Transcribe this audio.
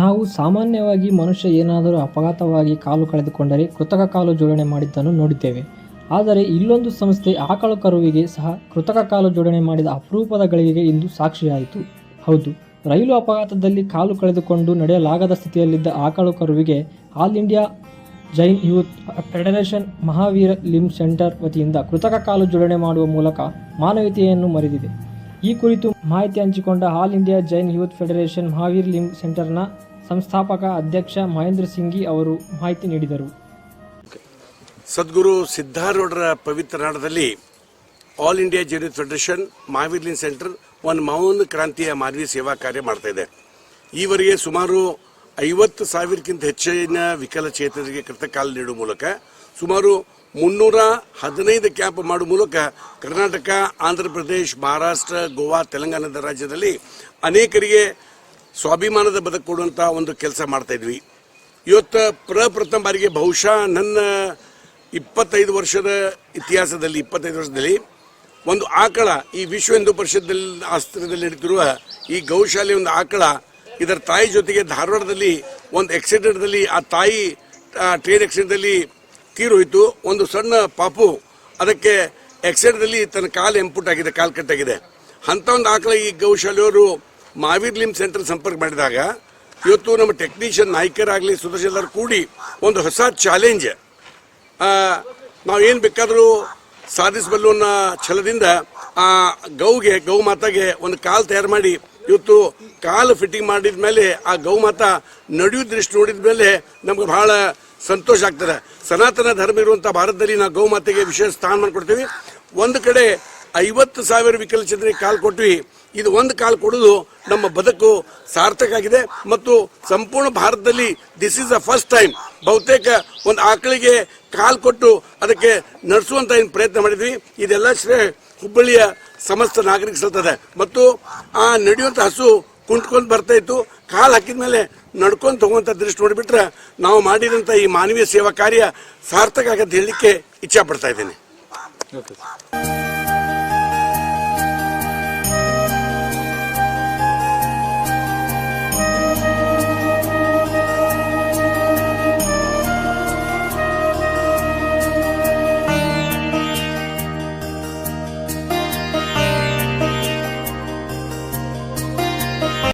ನಾವು ಸಾಮಾನ್ಯವಾಗಿ ಮನುಷ್ಯ ಏನಾದರೂ ಅಪಘಾತವಾಗಿ ಕಾಲು ಕಳೆದುಕೊಂಡರೆ ಕೃತಕ ಕಾಲು ಜೋಡಣೆ ಮಾಡಿದ್ದನ್ನು ನೋಡಿದ್ದೇವೆ. ಆದರೆ ಇಲ್ಲೊಂದು ಸಂಸ್ಥೆ ಆಕಳು ಕರುವಿಗೆ ಸಹ ಕೃತಕ ಕಾಲು ಜೋಡಣೆ ಮಾಡಿದ ಅಪರೂಪದ ಗಳಿಗೆಗೆ ಇಂದು ಸಾಕ್ಷಿಯಾಯಿತು. ಹೌದು, ರೈಲು ಅಪಘಾತದಲ್ಲಿ ಕಾಲು ಕಳೆದುಕೊಂಡು ನಡೆಯಲಾಗದ ಸ್ಥಿತಿಯಲ್ಲಿದ್ದ ಆಕಳು ಕರುವಿಗೆ all India Jain youth federation Mahavira limb centre ವತಿಯಿಂದ ಕೃತಕ ಕಾಲು ಜೋಡಣೆ ಮಾಡುವ ಮೂಲಕ ಮಾನವೀಯತೆಯನ್ನು ಮರೆದಿದೆ. ಈ ಕುರಿತು ಮಾಹಿತಿ ಹಂಚಿಕೊಂಡ all India Jain youth federation Mahavir limb ಸೆಂಟರ್ನ ಸಂಸ್ಥಾಪಕ ಅಧ್ಯಕ್ಷ ಮಹೇಂದ್ರ ಸಿಂಗಿ ಅವರು ಮಾಹಿತಿ ನೀಡಿದರು. ಸದ್ಗುರು ಸಿದ್ಧಾರೂಢರ ಪವಿತ್ರ ನಾಡದಲ್ಲಿ ಆಲ್ ಇಂಡಿಯಾ ಜೈನ್ ಫೆಡರೇಷನ್ ಮಹಾವೀರ್ಲಿನ್ ಸೆಂಟರ್ ಒಂದು ಮೌನ ಕ್ರಾಂತಿಯ ಮಾನವೀಯ ಸೇವಾ ಕಾರ್ಯ ಮಾಡ್ತಾ ಇದೆ. ಈವರೆಗೆ ಸುಮಾರು ಐವತ್ತು ಸಾವಿರಕ್ಕಿಂತ ಹೆಚ್ಚಿನ ವಿಕಲಚೇತನರಿಗೆ ಕೃತಕಾಲ ನೀಡುವ ಮೂಲಕ ಸುಮಾರು ಮುನ್ನೂರ ಹದಿನೈದು ಕ್ಯಾಂಪ್ ಮಾಡುವ ಮೂಲಕ ಕರ್ನಾಟಕ, ಆಂಧ್ರ ಪ್ರದೇಶ್, ಮಹಾರಾಷ್ಟ್ರ, ಗೋವಾ, ತೆಲಂಗಾಣದ ರಾಜ್ಯದಲ್ಲಿ ಅನೇಕರಿಗೆ ಸ್ವಾಭಿಮಾನದ ಬದುಕು ಕೊಡುವಂಥ ಒಂದು ಕೆಲಸ ಮಾಡ್ತಾ ಇದ್ವಿ. ಇವತ್ತು ಪ್ರಪ್ರಥಮ ಬಾರಿಗೆ ಬಹುಶಃ ನನ್ನ ಇಪ್ಪತ್ತೈದು ವರ್ಷದ ಇತಿಹಾಸದಲ್ಲಿ, ಇಪ್ಪತ್ತೈದು ವರ್ಷದಲ್ಲಿ ಒಂದು ಆಕಳ ಈ ವಿಶ್ವ ಹಿಂದೂ ಪರಿಷತ್ದಲ್ಲಿ ಆಸ್ತ್ರದಲ್ಲಿ ನಡೀತಿರುವ ಈ ಗೌಶಾಲೆ ಒಂದು ಆಕಳ, ಇದರ ತಾಯಿ ಜೊತೆಗೆ ಧಾರವಾಡದಲ್ಲಿ ಒಂದು ಆಕ್ಸಿಡೆಂಟ್ದಲ್ಲಿ ಆ ತಾಯಿ ಟ್ರೈನ್ ಆಕ್ಸಿಡೆಂಟ್ದಲ್ಲಿ ತೀರೋಯ್ತು ಒಂದು ಸಣ್ಣ ಪಾಪು, ಅದಕ್ಕೆ ಎಕ್ಸೈಡ್ದಲ್ಲಿ ತನ್ನ ಕಾಲು ಎಂಪುಟ್ ಆಗಿದೆ, ಕಾಲು ಕಟ್ಟಾಗಿದೆ. ಅಂಥ ಒಂದು ಆಕಳ ಈ ಗೌಶಾಲೆಯವರು ಮಾವೀರ್ ಲಿಮ್ ಸೆಂಟರ್ ಸಂಪರ್ಕ ಮಾಡಿದಾಗ, ಇವತ್ತು ನಮ್ಮ ಟೆಕ್ನಿಷಿಯನ್ ನಾಯಕರಾಗಲಿ ಸುದರ್ಶನ್ ಕೂಡಿ ಒಂದು ಹೊಸ ಚಾಲೆಂಜ್. ನಾವೇನು ಬೇಕಾದರೂ ಸಾಧಿಸಬಲ್ಲು ಅನ್ನೋ ಛಲದಿಂದ ಆ ಗೌಗೆ ಗೌ ಮಾತಾಗೆ ಒಂದು ಕಾಲು ತಯಾರು ಮಾಡಿ, ಇವತ್ತು ಕಾಲು ಫಿಟ್ಟಿಂಗ್ ಮಾಡಿದ ಮೇಲೆ ಆ ಗೌ ಮಾತಾ ನಡೆಯೋ ದೃಷ್ಟಿ ನೋಡಿದ ಮೇಲೆ ನಮ್ಗೆ ಬಹಳ ಸಂತೋಷ ಆಗ್ತದೆ. ಸನಾತನ ಧರ್ಮ ಇರುವಂಥ ಭಾರತದಲ್ಲಿ ನಾವು ಗೌ ಮಾತೆಗೆ ವಿಶೇಷ ಸ್ಥಾನಮಾನ ಕೊಡ್ತೀವಿ. ಒಂದು ಕಡೆ ಐವತ್ತು ಸಾವಿರ ವಿಕಲಚೇತನಿಗೆ ಕಾಲು ಕೊಟ್ವಿ. ಇದು ಒಂದು ಕಾಲು ಕೊಡೋದು ನಮ್ಮ ಬದುಕು ಸಾರ್ಥಕ ಆಗಿದೆ. ಮತ್ತು ಸಂಪೂರ್ಣ ಭಾರತದಲ್ಲಿ this is the first time ಬಹುತೇಕ ಒಂದು ಆಕಳಿಗೆ ಕಾಲು ಕೊಟ್ಟು ಅದಕ್ಕೆ ನಡೆಸುವಂತ ಏನು ಪ್ರಯತ್ನ ಮಾಡಿದ್ವಿ. ಇದೆಲ್ಲ ಶ್ರೇ ಹುಬ್ಬಳ್ಳಿಯ ಸಮಸ್ತ ನಾಗರಿಕ ಸಲ್ತದೆ. ಮತ್ತು ಆ ನಡೆಯುವಂಥ ಹಸು ಕುಂಟ್ಕೊಂಡು ಬರ್ತಾ ಇತ್ತು. ಕಾಲು ಹಾಕಿದ ಮೇಲೆ ನಡ್ಕೊಂಡು ತಗುವಂಥ ದೃಷ್ಟಿ ನೋಡಿಬಿಟ್ರೆ ನಾವು ಮಾಡಿದಂಥ ಈ ಮಾನವೀಯ ಸೇವಾ ಕಾರ್ಯ ಸಾರ್ಥಕ ಆಗತ್ತೆ ಹೇಳಲಿಕ್ಕೆ ಇಚ್ಛೆ ಪಡ್ತಾ ಇದ್ದೀನಿ.